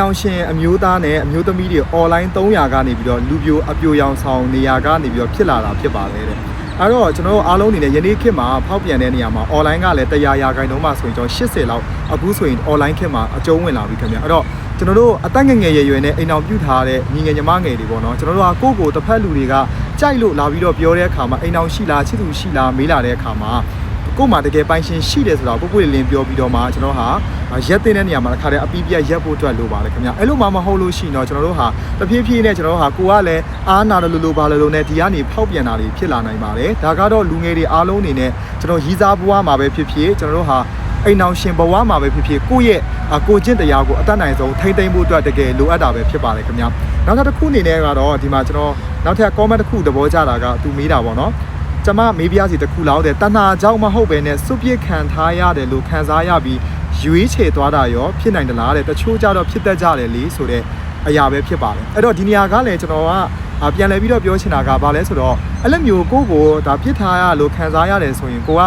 ရောင်ရှင်အမျိုးသားနဲ့အမျိုးသမီးတွေ online 300ကနေပြီးတော့လူပြိုအပြိုရောင်ဆောင်နေရာကနေပြီးတော့ဖြစ်လာတာဖြစ်ပါလေတဲ့အဲ့တော့ကျွန်တော်တို့အားလုံးအနေနဲ့ယနေ့ခေတ်မှာဖောက်ပြန်တဲ့နေရာမှာ online ကလည်းတရားရာခိုင်နှုန်းမှဆိုရင်ကျွန်တော်80လောက်အခုဆိုရင် online ခေတ်မှာအကျုံးဝင်လာပြီခင်ဗျအဲ့တော့ကျွန်တော်တို့အသက်ငယ်ငယ်ရွယ်ရွယ်နဲ့အိမ်အောင်ပြုထားတဲ့ညီငယ်ညီမငယ်တွေပေါ့နော်ကျွန်တော်တို့ကကိုယ့်ကိုယ်တစ်ဖက်လူတွေကကြိုက်လို့လာပြီးတော့ပြောတဲ့အခါမှာအိမ်အောင်ရှိလားချစ်သူရှိလားမေးလာတဲ့အခါမှာ ကို့မှာတကယ်ပိုင်ရှင်ရှိတယ်ဆိုတော့ပုပ်ပွေလင်းပြောပြီးတော့မှကျွန်တော်ဟာရက်တဲ့နေရာမှာတစ်ခါတည်းအပီးပြက်ရက်ဖို့အတွက်လိုပါလေခင်ဗျအဲ့လိုမှမဟုတ်လို့ရှိရင်တော့ကျွန်တော်တို့ဟာတဖြည်းဖြည်းနဲ့ကျွန်တော်တို့ဟာကိုကလည်းအားနာတယ်လို့လို့ပါလို့လို့နဲ့ဒီကနေဖောက်ပြန်တာတွေဖြစ်လာနိုင်ပါတယ်ဒါကတော့လူငယ်တွေအားလုံးအနေနဲ့ကျွန်တော်ရီးစားဘဝမှာပဲဖြစ်ဖြစ်ကျွန်တော်တို့ဟာအိမ်အောင်ရှင်ဘဝမှာပဲဖြစ်ဖြစ်ကိုယ့်ရဲ့ကိုကျင့်တရားကိုအတတ်နိုင်ဆုံးထိမ့်သိမ့်ဖို့အတွက်တကယ်လိုအပ်တာပဲဖြစ်ပါတယ်ခင်ဗျနောက်ထပ်တစ်ခုအနေနဲ့ကတော့ဒီမှာကျွန်တော်နောက်ထပ် comment တစ်ခုသဘောကျတာကသူမေးတာပေါ့နော် ကျမမေးပြစီတစ်ခုလောက်တဲ့တဏှာကြောင့်မဟုတ်ပဲနဲ့စွပြစ်ခံထားရတယ်လို့ခံစားရပြီးရွေးချယ်သွားတာရောဖြစ်နိုင်တယ်လားတဲ့တချို့ကြတော့ဖြစ်တတ်ကြတယ်လေဆိုတော့အရာပဲဖြစ်ပါတယ်အဲ့တော့ဒီနေရာကလည်းကျွန်တော်ကအာပြန်လည်ပြီးတော့ပြောချင်တာကဘာလဲဆိုတော့အဲ့လိုမျိုးကိုယ့်ကိုဒါပြစ်ထားရလို့ခံစားရတယ်ဆိုရင်ကိုက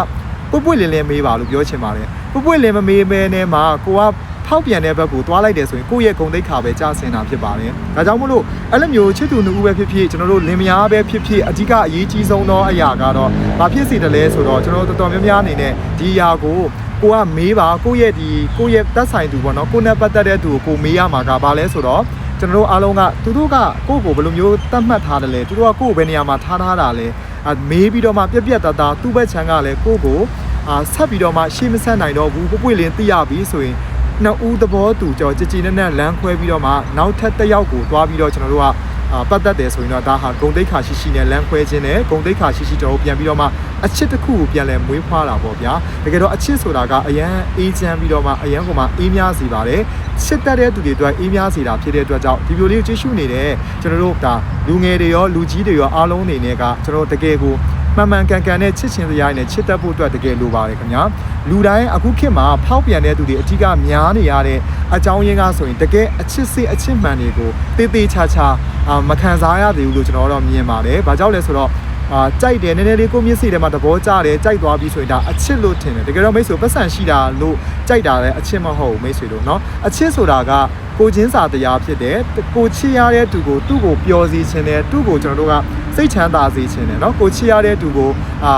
ပွပွလင်းလင်းမေးပါလို့ပြောချင်ပါတယ်ပွပွလင်းမမေးမဲနဲ့မှာကိုက ဖောက်ပြန်တဲ့ဘက်ကိုသွားလိုက်တယ်ဆိုရင်ကိုယ့်ရဲ့ဂုံတိတ်ခါပဲကြာဆင်တာဖြစ်ပါတယ်။ဒါကြောင့်မို့လို့အဲ့လိုမျိုးချစ်သူနှစ်ဦးပဲဖြစ်ဖြစ်ကျွန်တော်တို့လင်မယားပဲဖြစ်ဖြစ်အဓိကအရေးကြီးဆုံးသောအရာကတော့ဘာဖြစ်စီတယ်လဲဆိုတော့ကျွန်တော်တို့တော်တော်များများအနေနဲ့ဒီအရာကိုကိုကမေးပါကိုယ့်ရဲ့ဒီကိုယ့်ရဲ့သက်ဆိုင်သူပေါ့နော်ကိုယ်နဲ့ပတ်သက်တဲ့သူကိုကိုမေးရမှာကဘာလဲဆိုတော့ကျွန်တော်တို့အားလုံးကသူတို့ကကိုယ့်ကိုဘယ်လိုမျိုးတတ်မှတ်ထားတယ်လဲသူတို့ကကိုယ့်ကိုဘယ်နေရာမှာထားထားတာလဲအမေးပြီးတော့မှပြက်ပြက်တသားသူ့ဘက်ချမ်းကလည်းကိုယ့်ကိုအာဆက်ပြီးတော့မှရှေ့မဆက်နိုင်တော့ဘူးပွပွလင်းသိရပြီဆိုရင် နှစ်ဦးသဘောတူကြောကြည်ကြည်နက်နက်လမ်းခွဲပြီးတော့မှနောက်ထပ်တစ်ယောက်ကိုသွားပြီးတော့ကျွန်တော်တို့ကအာပတ်သက်တယ်ဆိုရင်တော့ဒါဟာဂုံတိတ်ခါရှိရှိနဲ့လမ်းခွဲခြင်းနဲ့ဂုံတိတ်ခါရှိရှိကျွန်တော်တို့ပြန်ပြီးတော့မှ အချစ်တစ်ခုကိုပြန်လဲမွေးဖွားတာပေါ့ဗျာတကယ်တော့အချစ်ဆိုတာကအရန်အေးချမ်းပြီးတော့မှအရန်ကိုမှအေးများစီပါတယ်ချစ်တတ်တဲ့သူတွေအတွက်အေးများစီတာဖြစ်တဲ့အတွက်ကြောင့်ဒီဗီဒီယိုလေးကိုကြည့်ရှုနေတဲ့ကျွန်တော်တို့ဒါလူငယ်တွေရောလူကြီးတွေရောအားလုံးအနေနဲ့ကကျွန်တော်တို့တကယ်ကိုမှန်မှန်ကန်ကန်နဲ့ချစ်ချင်းတရားနဲ့ချစ်တတ်ဖို့အတွက်တကယ်လိုပါတယ်ခင်ဗျာလူတိုင်းအခုခေတ်မှာဖောက်ပြန်တဲ့သူတွေအထူးကများနေရတဲ့အကြောင်းရင်းကဆိုရင်တကယ်အချစ်စစ်အချစ်မှန်တွေကိုတေးသေးချာချာအာမခံစားရသေးဘူးလို့ကျွန်တော်တော့မြင်ပါတယ်။ဘာကြောင့်လဲဆိုတော့ အာကြိုက်တယ်နည်းနည်းလေးကိုမျက်စိထဲမှာသဘောကျတယ်ကြိုက်သွားပြီဆိုရင်ဒါအချစ်လို့ထင်တယ်တကယ်တော့မိတ်ဆွေပတ်စံရှိတာလို့ကြိုက်တာလည်းအချစ်မဟုတ်ဘူးမိတ်ဆွေတို့เนาะအချစ်ဆိုတာကကိုချင်းစာတရားဖြစ်တယ်ကိုချစ်ရတဲ့သူကိုသူ့ကိုပျော်စေခြင်းတယ်သူ့ကိုကျွန်တော်တို့ကစိတ်ချမ်းသာစေခြင်းတယ်เนาะကိုချစ်ရတဲ့သူကိုအာ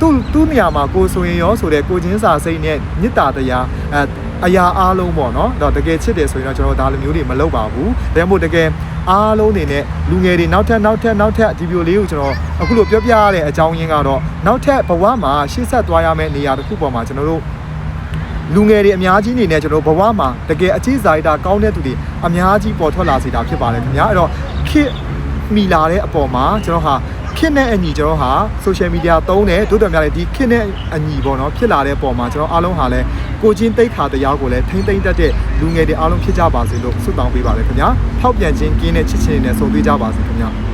သူ့သူ့နေရာမှာကိုဆိုရင်ရောဆိုတဲ့ကိုချင်းစာစိတ်နဲ့မေတ္တာတရားအဲ အရာအားလုံးပေါ့နော်တော့တကယ်ချစ်တယ်ဆိုရင်တော့ကျွန်တော်ဒါလိုမျိုးတွေမလုပ်ပါဘူးဒါကြောင့်မို့တကယ်အားလုံးနေနဲ့လူငယ်တွေနောက်ထပ်နောက်ထပ်နောက်ထပ်ဒီဗီဒီယိုလေးကိုကျွန်တော်အခုလိုပြောပြရတဲ့အကြောင်းရင်းကတော့နောက်ထပ်ဘဝမှာရှေ့ဆက်သွားရမယ့်နေရာတစ်ခုပေါ်မှာကျွန်တော်တို့လူငယ်တွေအများကြီးနေနဲ့ကျွန်တော်ဘဝမှာတကယ်အချစ်ဇာတာကောင်းတဲ့သူတွေအများကြီးပေါ်ထွက်လာစေတာဖြစ်ပါတယ်ခင်ဗျာအဲ့တော့ခစ်မိလာတဲ့အပေါ်မှာကျွန်တော်ဟာ ခစ်နဲ့အညီကျွန်တော်ဟာ social media သုံးတယ်တို့တော်များလည်းဒီခစ်နဲ့အညီပေါ့နော်ဖြစ်လာတဲ့ပုံမှာကျွန်တော်အားလုံးဟာလည်းကိုချင်းတိတ်ခါတရားကိုလည်းထိမ့်သိမ့်တတ်တဲ့လူငယ်တွေအားလုံးဖြစ်ကြပါစေလို့ဆုတောင်းပေးပါရခင်ဗျာဖောက်ပြန်ခြင်းကင်းတဲ့ချစ်ချင်းနဲ့ဆုံတွေ့ကြပါစေခင်ဗျာ